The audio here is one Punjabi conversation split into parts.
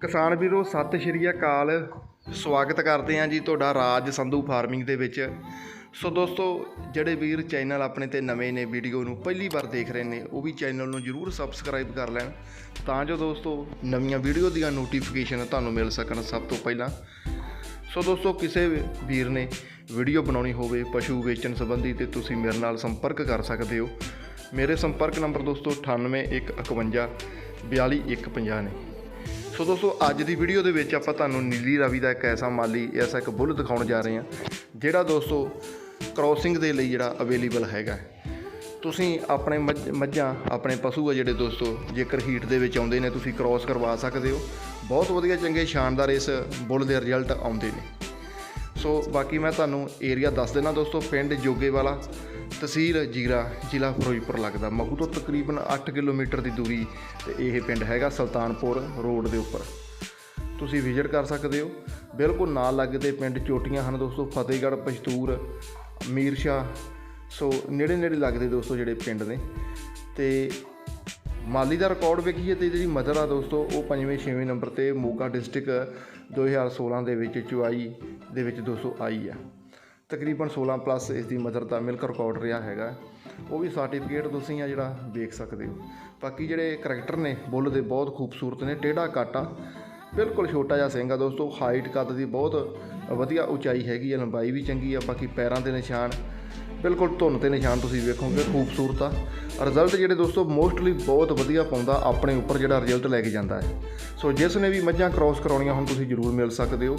ਕਿਸਾਨ ਵੀਰੋ, ਸਤਿ ਸ਼੍ਰੀ ਅਕਾਲ। ਸਵਾਗਤ ਕਰਦੇ ਹਾਂ ਜੀ ਤੁਹਾਡਾ ਰਾਜ ਸੰਧੂ ਫਾਰਮਿੰਗ ਦੇ ਵਿੱਚ। ਸੋ ਦੋਸਤੋ, ਜਿਹੜੇ ਵੀਰ ਚੈਨਲ ਆਪਣੇ ਤੇ ਨਵੇਂ ਨੇ, ਵੀਡੀਓ ਨੂੰ ਪਹਿਲੀ ਵਾਰ ਦੇਖ ਰਹੇ ਨੇ, ਉਹ ਵੀ ਚੈਨਲ ਨੂੰ ਜਰੂਰ ਸਬਸਕ੍ਰਾਈਬ ਕਰ ਲੈਣ। ਤਾਂ ਜੋ ਦੋਸਤੋ, ਨਵੀਆਂ ਵੀਡੀਓ ਦੀਆਂ ਨੋਟੀਫਿਕੇਸ਼ਨ ਤੁਹਾਨੂੰ ਮਿਲ ਸਕਣ ਸਭ ਤੋਂ ਪਹਿਲਾਂ। ਸੋ ਦੋਸਤੋ, ਕਿਸੇ ਵੀਰ ਨੇ ਵੀਡੀਓ ਬਣਾਉਣੀ ਹੋਵੇ, ਪਸ਼ੂ ਵੇਚਣ ਸੰਬੰਧੀ ਤੇ ਤੁਸੀਂ ਮੇਰੇ ਨਾਲ ਸੰਪਰਕ ਕਰ ਸਕਦੇ ਹੋ। ਮੇਰੇ ਸੰਪਰਕ ਨੰਬਰ ਦੋਸਤੋ 98151 42150 ਨੇ। ਸੋ ਦੋਸਤੋ, ਅੱਜ ਦੀ ਵੀਡੀਓ ਦੇ ਵਿੱਚ ਆਪਾਂ ਤੁਹਾਨੂੰ ਨੀਲੀ ਰਾਵੀ ਦਾ ਇੱਕ ਐਸਾ ਮਾਲੀ ਐਸਾ ਇੱਕ ਬੁੱਲ ਦਿਖਾਉਣ ਜਾ ਰਹੇ ਹਾਂ, ਜਿਹੜਾ ਦੋਸਤੋ ਕ੍ਰੋਸਿੰਗ ਦੇ ਲਈ ਜਿਹੜਾ ਅਵੇਲੇਬਲ ਹੈਗਾ ਤੁਸੀਂ ਆਪਣੇ ਮੱਝ- ਮੱਝਾਂ, ਆਪਣੇ ਪਸ਼ੂ ਆ ਜਿਹੜੇ ਦੋਸਤੋ, ਜੇਕਰ ਹੀਟ ਦੇ ਵਿੱਚ ਆਉਂਦੇ ਨੇ, ਤੁਸੀਂ ਕ੍ਰੋਸ ਕਰਵਾ ਸਕਦੇ ਹੋ। ਬਹੁਤ ਵਧੀਆ, ਚੰਗੇ, ਸ਼ਾਨਦਾਰ ਇਸ ਬੁੱਲ ਦੇ ਰਿਜ਼ਲਟ ਆਉਂਦੇ ਨੇ। ਸੋ ਬਾਕੀ ਮੈਂ ਤੁਹਾਨੂੰ ਏਰੀਆ ਦੱਸ ਦੇਣਾ ਦੋਸਤੋ, ਪਿੰਡ ਜੋਗੇ ਵਾਲਾ ਤਹਿਸੀਲ ਜੀਰਾ ਜ਼ਿਲ੍ਹਾ ਫਿਰੋਜ਼ਪੁਰ ਲੱਗਦਾ। ਮਖੂ ਤੋਂ ਤਕਰੀਬਨ 8 ਕਿਲੋਮੀਟਰ ਦੀ ਦੂਰੀ ਤੇ ਇਹ ਪਿੰਡ ਹੈਗਾ ਸੁਲਤਾਨਪੁਰ ਰੋਡ ਦੇ ਉੱਪਰ। ਤੁਸੀਂ ਵਿਜ਼ਿਟ ਕਰ ਸਕਦੇ ਹੋ। ਬਿਲਕੁਲ ਨਾਲ ਲੱਗਦੇ ਪਿੰਡ ਚੋਟੀਆਂ ਹਨ ਦੋਸਤੋ, ਫਤਿਹਗੜ੍ਹ ਪਸ਼ਤੂਰ ਮੀਰਸ਼ਾ ਸੋ ਨੇੜੇ ਨੇੜੇ ਲੱਗਦੇ ਦੋਸਤੋ ਜਿਹੜੇ ਪਿੰਡ ਨੇ। ਤੇ ਮਾਲੀ ਦਾ ਰਿਕਾਰਡ ਵੇਖੀਏ ਤੇ ਜਿਹੜੀ ਮਦਰ ਆ ਦੋਸਤੋ, ਉਹ ਪੰਜਵੇਂ, ਛੇਵੇਂ ਨੰਬਰ ਤੇ ਮੋਗਾ ਡਿਸਟ੍ਰਿਕਟ 2016 ਦੇ ਵਿੱਚ ਚੁਆਈ ਦੇ ਵਿੱਚ ਦੋਸਤੋ ਆਈ ਆ। ਤਕਰੀਬਨ 16 ਪਲੱਸ ਇਸ ਦੀ ਮਦਰ ਦਾ ਮਿਲਕ ਰਿਕਾਰਡ ਰਿਹਾ ਹੈਗਾ। ਉਹ ਵੀ ਸਰਟੀਫਿਕੇਟ ਤੁਸੀਂ ਆ ਜਿਹੜਾ ਦੇਖ ਸਕਦੇ ਹੋ। ਬਾਕੀ ਜਿਹੜੇ ਕਰੈਕਟਰ ਨੇ, ਬੁੱਲ ਦੇ ਬਹੁਤ ਖੂਬਸੂਰਤ ਨੇ, ਟੇਢਾ ਕਾਟਾ ਬਿਲਕੁਲ ਛੋਟਾ ਜਿਹਾ ਸਿੰਘ ਆ ਦੋਸਤੋ ਹਾਈਟ ਕੱਦ ਦੀ ਬਹੁਤ ਵਧੀਆ ਉਚਾਈ ਹੈਗੀ ਆ, ਲੰਬਾਈ ਵੀ ਚੰਗੀ ਆ, ਬਾਕੀ ਪੈਰਾਂ ਦੇ ਨਿਸ਼ਾਨ ਬਿਲਕੁਲ ਧੁੰਨ ਤੇ ਨਿਸ਼ਾਨ ਤੁਸੀਂ ਵੇਖੋਗੇ, ਖੂਬਸੂਰਤ ਆ। ਰਿਜ਼ਲਟ ਜਿਹੜੇ ਦੋਸਤੋ ਮੋਸਟਲੀ ਬਹੁਤ ਵਧੀਆ ਪਾਉਂਦਾ ਆਪਣੇ ਉੱਪਰ ਜਿਹੜਾ ਰਿਜ਼ਲਟ ਲੈ ਕੇ ਜਾਂਦਾ ਹੈ। ਸੋ ਜਿਸ ਨੇ ਵੀ ਮੱਝਾਂ ਕ੍ਰਾਸ ਕਰਾਉਣੀਆਂ ਹੁਣ, ਤੁਸੀਂ ਜ਼ਰੂਰ ਮਿਲ ਸਕਦੇ ਹੋ।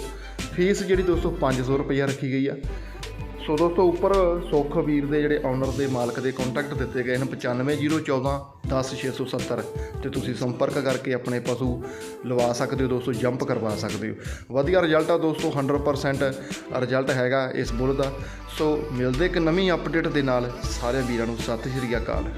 ਫੀਸ ਜਿਹੜੀ ਦੋਸਤੋ 500 ਰੁਪਈਆ ਰੱਖੀ ਗਈ ਆ। ਸੋ ਦੋਸਤੋ, ਉੱਪਰ ਸੁੱਖ ਵੀਰ ਦੇ ਜਿਹੜੇ ਓਨਰ ਦੇ ਮਾਲਕ ਦੇ ਕੰਟੈਕਟ ਦਿੱਤੇ ਗਏ ਹਨ 95014 10670 ਤੇ ਤੁਸੀਂ ਸੰਪਰਕ ਕਰਕੇ ਆਪਣੇ ਪਸ਼ੂ ਲਵਾ ਸਕਦੇ ਹੋ ਦੋਸਤੋ ਜੰਪ ਕਰਵਾ ਸਕਦੇ ਹੋ। ਵਧੀਆ ਰਿਜ਼ਲਟ ਆ ਦੋਸਤੋ 100% ਰਿਜ਼ਲਟ ਹੈਗਾ ਇਸ ਬੁੱਲ ਦਾ। ਸੋ ਮਿਲਦੇ ਇੱਕ ਨਵੀਂ ਅਪਡੇਟ ਦੇ ਨਾਲ ਸਾਰੇ ਵੀਰਾਂ ਨੂੰ ਸਤਿ ਸ਼੍ਰੀ ਅਕਾਲ।